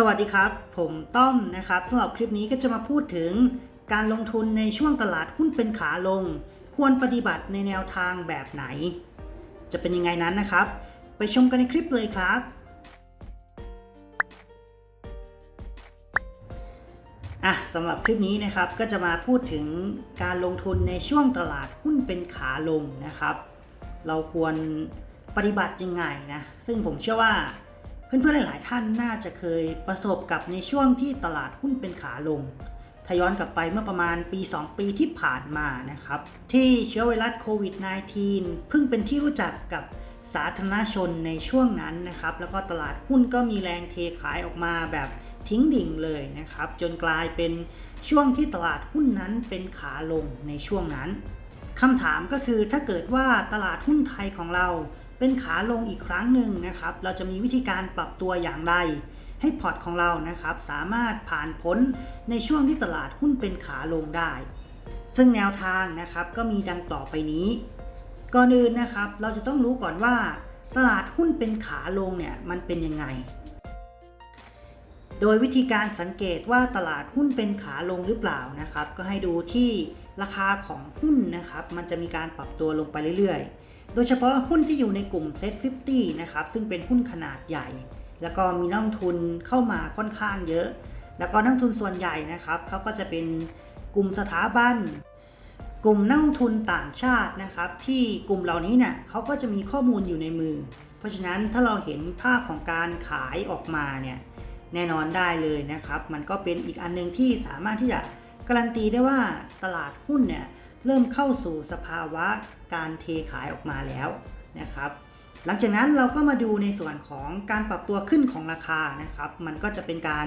สวัสดีครับ ผมต้อมนะครับสำหรับคลิปนี้ก็จะมาพูดถึงการลงทุนในช่วงตลาดหุ้นเป็นขาลง ควรปฏิบัติในแนวทางแบบไหน จะเป็นยังไงนั้นนะครับ ไปชมกันในคลิปเลยครับ อะสำหรับคลิปนี้นะครับก็จะมาพูดถึงการลงทุนในช่วงตลาดหุ้นเป็นขาลงนะครับ เราควรปฏิบัติยังไงนะ ซึ่งผมเชื่อว่า เพื่อนๆหลายๆท่านน่าจะเคยประสบกับในช่วงที่ตลาดหุ้นเป็นขาลงถ้าย้อนกลับไปเมื่อประมาณปี 2 ปีที่ผ่านมานะครับ ที่เชื้อไวรัสโควิด -19 เพิ่งเป็นที่รู้จักกับสาธารณชนในช่วงนั้นนะครับ แล้วก็ตลาดหุ้นก็มีแรงเทขายออกมาแบบทิ้งดิ่งเลยนะครับ จนกลายเป็นช่วงที่ตลาดหุ้นนั้นเป็นขาลงในช่วงนั้น คำถามก็คือถ้าเกิดว่าตลาดหุ้นไทยของเราเป็นขาลงอีกครั้งหนึ่งนะครับ เราจะมีวิธีการปรับตัวอย่างไร ให้พอร์ตของเรานะครับ สามารถผ่านพ้นในช่วงที่ตลาดหุ้นเป็นขาลงได้ ซึ่งแนวทางนะครับก็มีดังต่อไปนี้ ก่อนอื่นนะครับ เราจะต้องรู้ก่อนว่า ตลาดหุ้นเป็นขาลงเนี่ยมันเป็นยังไง โดยวิธีการสังเกตว่าตลาดหุ้นเป็นขาลงหรือเปล่านะครับ ก็ให้ดูที่ ราคาของหุ้นนะครับมันจะมีการปรับตัวลงไปเรื่อยๆ โดยเฉพาะหุ้นที่อยู่ในกลุ่ม Set 50นะครับซึ่งเป็นหุ้นขนาดใหญ่ แล้วก็มีนักลงทุนเข้ามาค่อนข้างเยอะ แล้วก็นักลงทุนส่วนใหญ่นะครับเขาก็จะเป็นกลุ่มสถาบันกลุ่มนักลงทุนต่างชาตินะครับที่กลุ่มเหล่านี้เนี่ยเขาก็จะมีข้อมูลอยู่ในมือ เพราะฉะนั้นถ้าเราเห็นภาพของการขายออกมาเนี่ยแน่นอนได้เลยนะครับ มันก็เป็นอีกอันหนึงที่สามารถที่จะ การันตีได้ว่าตลาดหุ้นเนี่ยเริ่มเข้าสู่สภาวะการเทขายออกมาแล้วนะครับ หลังจากนั้นเราก็มาดูในส่วนของการปรับตัวขึ้นของราคานะครับ มันก็จะเป็นการ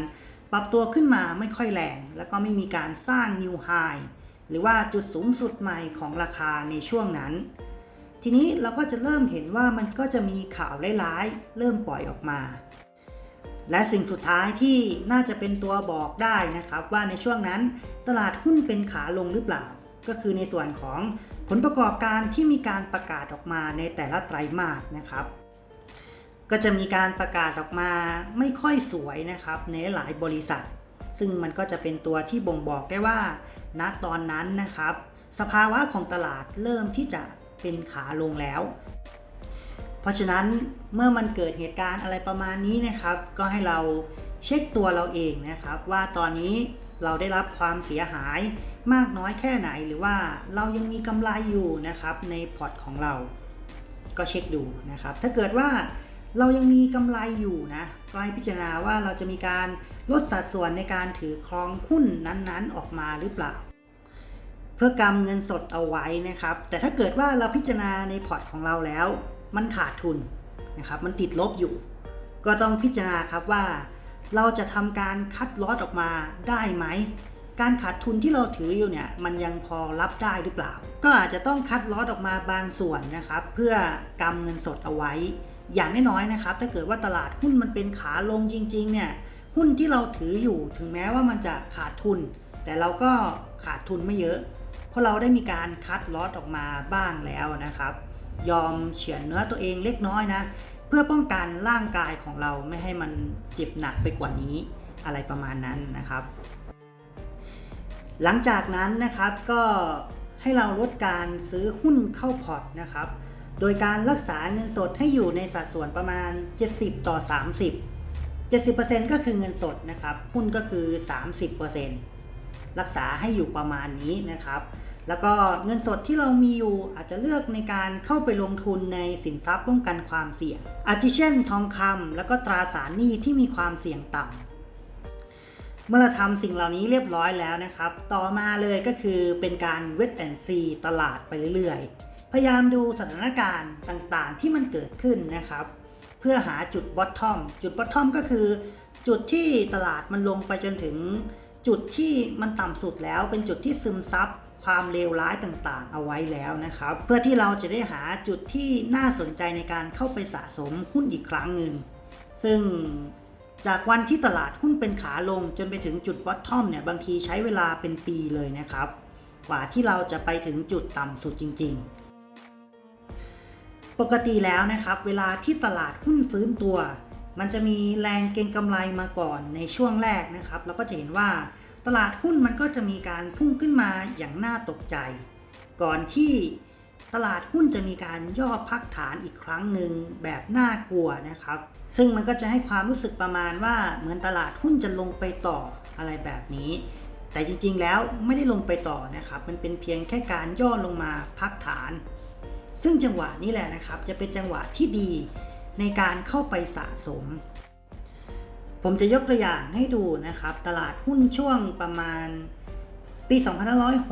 ปรับตัวขึ้นมาไม่ค่อยแรง แล้วก็ไม่มีการสร้าง new high หรือว่าจุดสูงสุดใหม่ของราคาในช่วงนั้น ทีนี้เราก็จะเริ่มเห็นว่ามันก็จะมีข่าวร้ายๆเริ่มปล่อยออกมา และสิ่งสุดท้ายที่น่าจะเป็นตัวบอกได้นะครับว่าในช่วงนั้นตลาดหุ้นเป็นขาลงหรือเปล่า ก็คือในส่วนของผลประกอบการที่มีการประกาศออกมาในแต่ละไตรมาสนะครับ ก็จะมีการประกาศออกมาไม่ค่อยสวยนะครับในหลายบริษัท ซึ่งมันก็จะเป็นตัวที่บ่งบอกได้ว่าณตอนนั้นนะครับ สภาวะของตลาดเริ่มที่จะเป็นขาลงแล้ว เพราะฉะนั้นเมื่อมันเกิดเหตุการณ์อะไรประมาณนี้นะครับ ก็ให้เราเช็คตัวเราเองนะครับ ว่าตอนนี้เราได้รับความเสียหายมากน้อยแค่ไหน หรือว่าเรายังมีกำไรอยู่นะครับในพอร์ตของเรา ก็เช็คดูนะครับ ถ้าเกิดว่าเรายังมีกำไรอยู่นะก็ให้พิจารณาว่าเราจะมีการลดสัดส่วนในการถือครองหุ้นนั้นๆ ออกมาหรือเปล่า เพื่อกำเงินสดเอาไว้นะครับ แต่ถ้าเกิดว่าเราพิจารณาในพอร์ตของเราแล้ว มันขาดทุนนะครับ มันติดลบอยู่ ก็ต้องพิจารณาครับว่า เราจะทำการคัดลอสออกมาได้ไหม การขาดทุนที่เราถืออยู่เนี่ย มันยังพอรับได้หรือเปล่า ก็อาจจะต้องคัดลอสออกมาบางส่วนนะครับ เพื่อกำเงินสดเอาไว้ อย่างน้อยๆนะครับ ถ้าเกิดว่าตลาดหุ้นมันเป็นขาลงจริง ๆ เนี่ยหุ้นที่เราถืออยู่ถึงแม้ว่ามันจะขาดทุน แต่เราก็ขาดทุนไม่เยอะ เพราะเราได้มีการคัดลอสออกมาบ้างแล้วนะครับ ยอมเฉือนเนื้อตัวเองเล็กน้อยนะ เพื่อป้องกันร่างกายของเราไม่ให้มันเจ็บหนักไปกว่านี้อะไรประมาณนั้นนะครับ หลังจากนั้นนะครับก็ให้เราลดการซื้อหุ้นเข้าพอร์ตนะครับ โดยการรักษาเงินสดให้อยู่ในสัดส่วนประมาณ 70 ต่อ 30 70%ก็คือเงินสดนะครับ หุ้นก็คือ 30%รักษาให้อยู่ประมาณนี้นะครับ แล้วก็เงินสดที่เรามีอยู่อาจจะเลือกในการเข้าไปลงทุนในสินทรัพย์ป้องกันความเสี่ยง อาทิเช่น ทองคำแล้วก็ตราสารหนี้ที่มีความเสี่ยงต่ำเมื่อเราทำสิ่งเหล่านี้เรียบร้อยแล้วนะครับ ต่อมาเลยก็คือเป็นการเวทแอนซีตลาดไปเรื่อยๆ พยายามดูสถานการณ์ต่างๆ ที่มันเกิดขึ้นนะครับ เพื่อหาจุดบอททอม จุดบอททอมก็คือ จุดที่ตลาดมันลงไปจนถึง จุดที่มันต่ำสุดแล้วเป็นจุดที่ซึมซับความเลวร้ายต่างๆ เอาไว้แล้วนะครับ เพื่อที่เราจะได้หาจุดที่น่าสนใจในการเข้าไปสะสมหุ้นอีกครั้งหนึ่งซึ่งจากวันที่ตลาดหุ้นเป็นขาลงจนไปถึงจุดบอททอมเนี่ยบางทีใช้เวลาเป็นปีเลยนะครับ กว่าที่เราจะไปถึงจุดต่ำสุดจริง ๆ ปกติแล้วนะครับ เวลาที่ตลาดหุ้นฟื้นตัว มันจะมีแรงเก็งกำไรมาก่อนในช่วงแรกนะครับแล้วก็จะเห็นว่าตลาดหุ้นมันก็จะมีการพุ่งขึ้นมาอย่างน่าตกใจ ก่อนที่ตลาดหุ้นจะมีการย่อพักฐานอีกครั้งหนึ่งแบบน่ากลัวนะครับ ซึ่งมันก็จะให้ความรู้สึกประมาณว่าเหมือนตลาดหุ้นจะลงไปต่ออะไรแบบนี้ แต่จริงๆแล้วไม่ได้ลงไปต่อนะครับ มันเป็นเพียงแค่การย่อลงมาพักฐาน ซึ่งจังหวะนี้แหละนะครับ จะเป็นจังหวะที่ดี ในการเข้าไปสะสม ผมจะยกตัวอย่างให้ดูนะครับ ตลาดหุ้นช่วงประมาณปี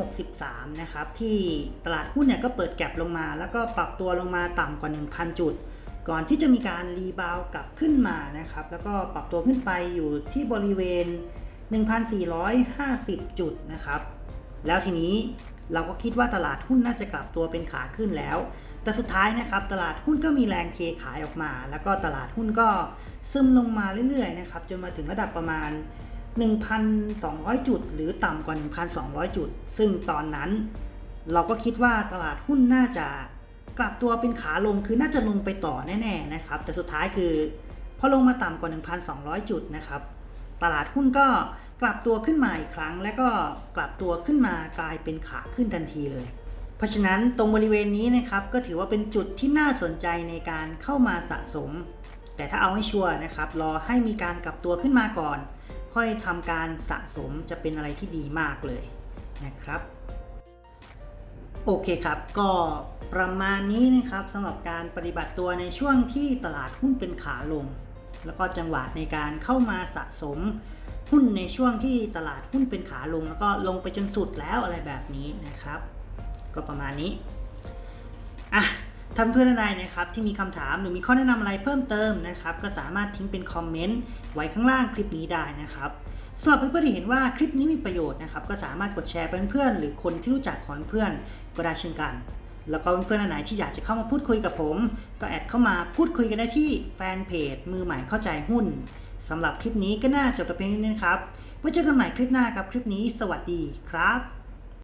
2563 นะครับ ที่ตลาดหุ้นเนี่ยก็เปิดแก็บลงมา แล้วก็ปรับตัวลงมาต่ำกว่า 1,000 จุด ก่อนที่จะมีการรีบาวกลับขึ้นมานะครับ แล้วก็ปรับตัวขึ้นไปอยู่ที่บริเวณ 1,450 จุดนะครับ แล้วทีนี้เราก็คิดว่าตลาดหุ้นน่าจะกลับตัวเป็นขาขึ้นแล้ว แต่สุดท้ายนะครับตลาดหุ้นก็มีแรงเทขายออกมา แล้วก็ตลาดหุ้นก็ซึมลงมาเรื่อยๆนะครับจนมาถึงระดับประมาณ 1,200 จุด หรือต่ำกว่า 1,200 จุด ซึ่งตอนนั้นเราก็คิดว่าตลาดหุ้นน่าจะกลับตัวเป็นขาลงคือน่าจะลงไปต่อแน่ๆนะครับ แต่สุดท้ายคือพอลงมาต่ำกว่า 1,200 จุดนะครับตลาดหุ้นก็กลับตัวขึ้นมาอีกครั้ง และก็กลับตัวขึ้นมากลายเป็นขาขึ้นทันทีเลย เพราะฉะนั้นตรงบริเวณนี้นะครับก็ถือว่าเป็นจุดที่น่าสนใจในการเข้ามาสะสม แต่ถ้าเอาให้ชัวร์นะครับรอให้มีการกลับตัวขึ้นมาก่อน ค่อยทำการสะสมจะเป็นอะไรที่ดีมากเลยนะครับโอเคครับ ก็ประมาณนี้นะครับสำหรับการปฏิบัติตัวในช่วงที่ตลาดหุ้นเป็นขาลง แล้วก็จังหวะในการเข้ามาสะสมหุ้นในช่วงที่ตลาดหุ้นเป็นขาลง แล้วก็ลงไปจนสุดแล้วอะไรแบบนี้นะครับ ก็ประมาณนี้อะท่านเพื่อนใดนะครับที่มีคำถามหรือมีข้อแนะนำอะไรเพิ่มเติมนะครับ ก็สามารถทิ้งเป็นคอมเมนต์ไว้ข้างล่างคลิปนี้ได้นะครับสำหรับเพื่อนๆที่เห็นว่าคลิปนี้มีประโยชน์นะครับ ก็สามารถกดแชร์ไปเพื่อนๆหรือคนที่รู้จักของเพื่อนก็ได้เช่นกัน แล้วก็เพื่อนๆไหนที่อยากจะเข้ามาพูดคุยกับผม ก็แอดเข้ามาพูดคุยกันได้ที่แฟนเพจมือใหม่เข้าใจหุ้นสำหรับคลิปนี้ก็น่าจบแต่เพียงเท่านี้นะครับไว้เจอกันใหม่คลิปหน้ากับคลิปนี้ สวัสดีครับ